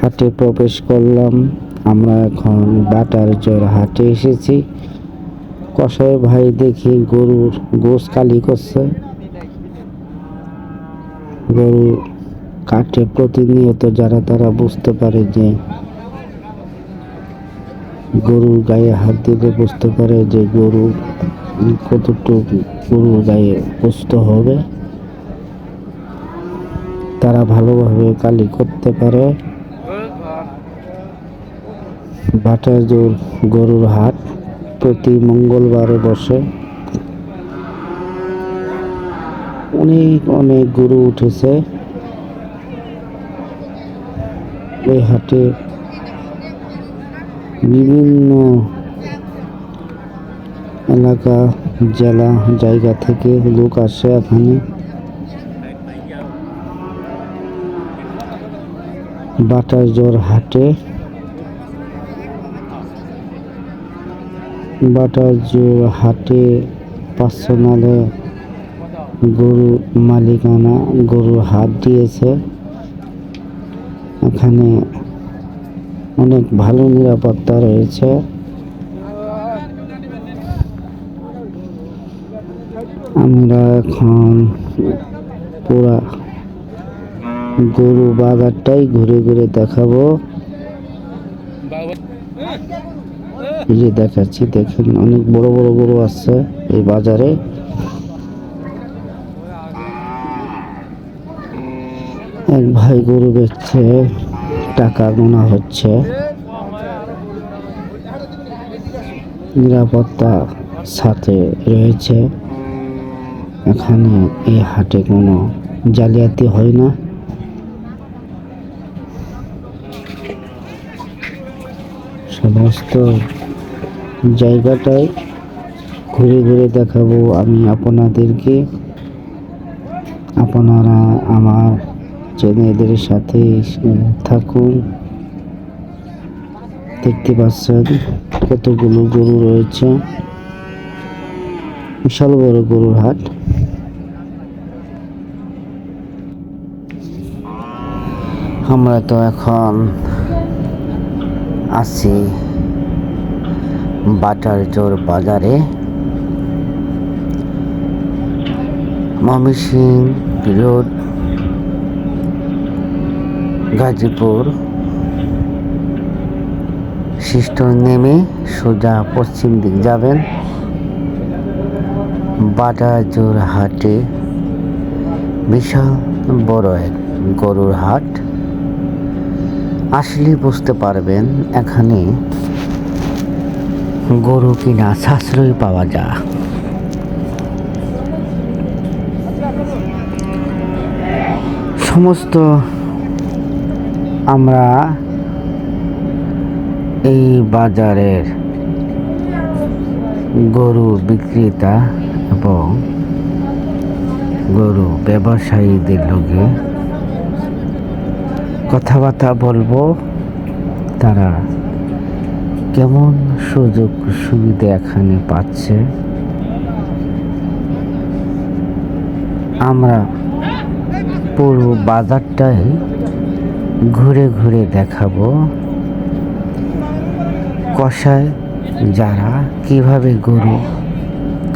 হাটে প্রবেশ করলাম। আমরা এখন বাটার জোর হাটে এসেছি। কষাই ভাই দেখি গরুর গোস কালি করছে। গরু কাটে প্রতিনিয়ত, যারা তারা বুঝতে পারে যে গরুর গায়ে হাত দিলে বুঝতে পারে যে গরু কতটুকু গরুর গায়ে সুস্থ হবে। তারা ভালোভাবে কালি করতে পারে। বাটাজোর গরুর হাট প্রতি মঙ্গলবারে বসে। অনেক অনেক গরু উঠেছে। এই হাটে বিভিন্ন এলাকা, জেলা, জায়গা থেকে লোক আসে এখানে। বাটারজোর হাটে বাটারজোর হাটে পার্সোনালে গরু মালিকানা, গরুর হাত দিয়েছে। এখানে অনেক ভালো নিরাপত্তা রয়েছে। আমরা এখন পুরা গরু বাজারটাই ঘুরে ঘুরে দেখাবো। যে দেখাচ্ছি, দেখেন অনেক বড় বড় গরু আছে এই বাজারে। এক ভাই গরু বেচছে, টাকা গোনা হচ্ছে। নিরাপত্তা সাথে রয়েছে। এখানে এই হাটে কোনো জালিয়াতি হয় না। সমস্ত জায়গাটাই ঘুরে ঘুরে দেখাবো আমি আপনাদেরকে। আপনারা আমার চ্যানেলের সাথে থাকুন। দেখতে পাচ্ছেন কতগুলো গরু রয়েছে। বিশাল বড় গরুর হাট। আমরা তো এখন আছি বাটার জোর বাজারে। ময়মনসিং রোড, গাজীপুর। শিষ্ট নেমে সোজা পশ্চিম দিক যাবেন। বাটাজোর হাটে বিশাল বড় এক গরুর হাট। আসলে বুঝতে পারবেন, এখানে গরু কিনা সাশ্রয় পাওয়া যায়। সমস্ত আমরা এই বাজারের গরু বিক্রেতা এবং গরু ব্যবসায়ীদের লোকে কথাবার্তা বলব। তারা কেমন সুযোগ সুবিধা এখানে পাচ্ছে? আমরা পুরো বাজারটাই ঘুরে ঘুরে দেখাবো। কষায় যারা কীভাবে গরু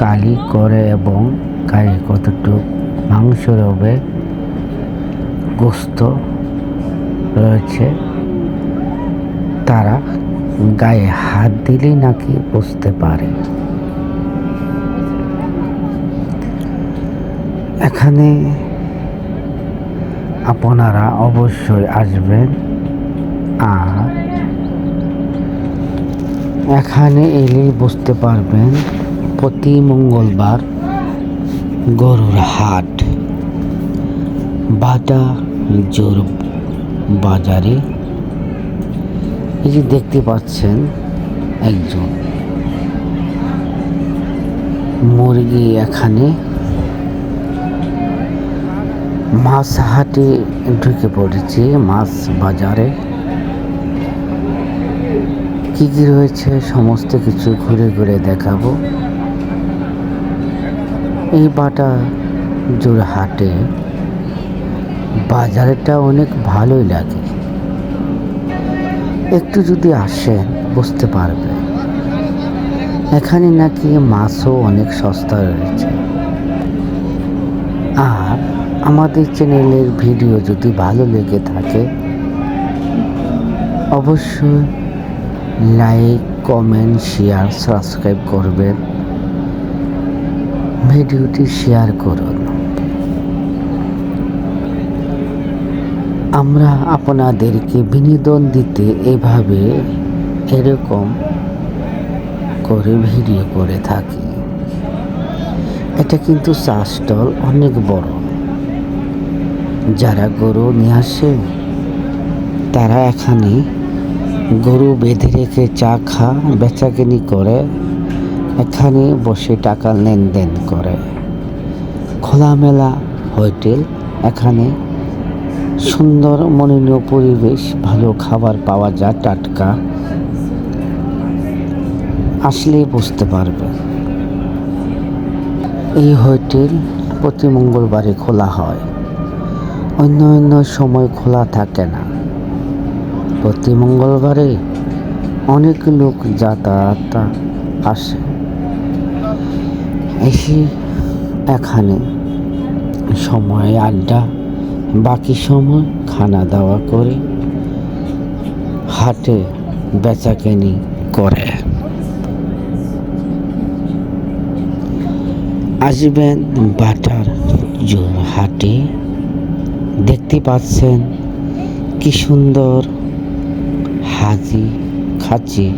কালি করে এবং গায়ে কতটুকু মাংস রবে গোস্ত রয়েছে, তারা গায়ে হাত দিলেই নাকি বুঝতে পারে। এখানে আপনারা অবশ্যই আসবেন। আর এখানে এলেই বুঝতে পারবেন প্রতি মঙ্গলবার গরুর হাট বাটা জোর বাজারে। এই যে দেখতে পাচ্ছেন একজন মুরগি এখানে মাছ হাটে ঢুকে পড়েছে, মাছ বাজারে। কি কি রয়েছে সমস্ত কিছু ঘুরে ঘুরে দেখাবো। এই বাটা জোর হাটে বাজারটা অনেক ভালোই লাগে। একটু যদি আসেন বুঝতে পারবে। এখানে নাকি মাছও অনেক সস্তা রয়েছে। আর আমাদের চ্যানেলের ভিডিও যদি ভালো লেগে থাকে, অবশ্যই লাইক, কমেন্ট, শেয়ার, সাবস্ক্রাইব করবেন। ভিডিওটি শেয়ার করুন। আমরা আপনাদেরকে বিনোদন দিতে এভাবে এরকম করে ভিডিও করে থাকি। এটা কিন্তু চা স্টল অনেক বড়। যারা গরু নিয়ে আসে, তারা এখানে গরু বেঁধে রেখে চা খা, বেচাকেনি করে, এখানে বসে টাকা লেনদেন করে। খোলামেলা হোটেল এখানে সুন্দর মনোনীয় পরিবেশ, ভালো খাবার পাওয়া যায় টাটকা। আসলেই বুঝতে পারবে। এই হোটেল প্রতি মঙ্গলবারে খোলা হয়। অন্য অন্য সময় খোলা থাকে না। প্রতি মঙ্গলবারে অনেক লোক যাতায়াত আসে। এসে এখানে সময়, আড্ডা বাকি সময় খানা দাওয়া করে হাটে বেচাকেনি করে। আসবেন বাটার জোর হাটে। দেখতে পাচ্ছেন কি সুন্দর হাজি খাচি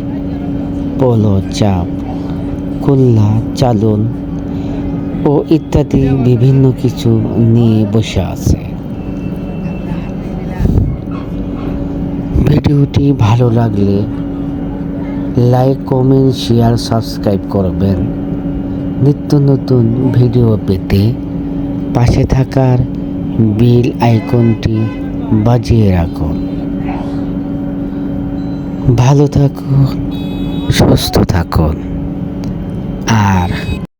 পোলো চাপ, কুল্লা চালন ও ইত্যাদি বিভিন্ন কিছু নিয়ে বসে আছে। ভিডিওটি ভালো লাগলে লাইক, কমেন্ট, শেয়ার, সাবস্ক্রাইব করবেন। নিত্য নতুন ভিডিও পেতে পাশে থাকার বিল আইকনটি বাজিয়ে রাখুন। ভালো থাকুন, সুস্থ থাকুন। আর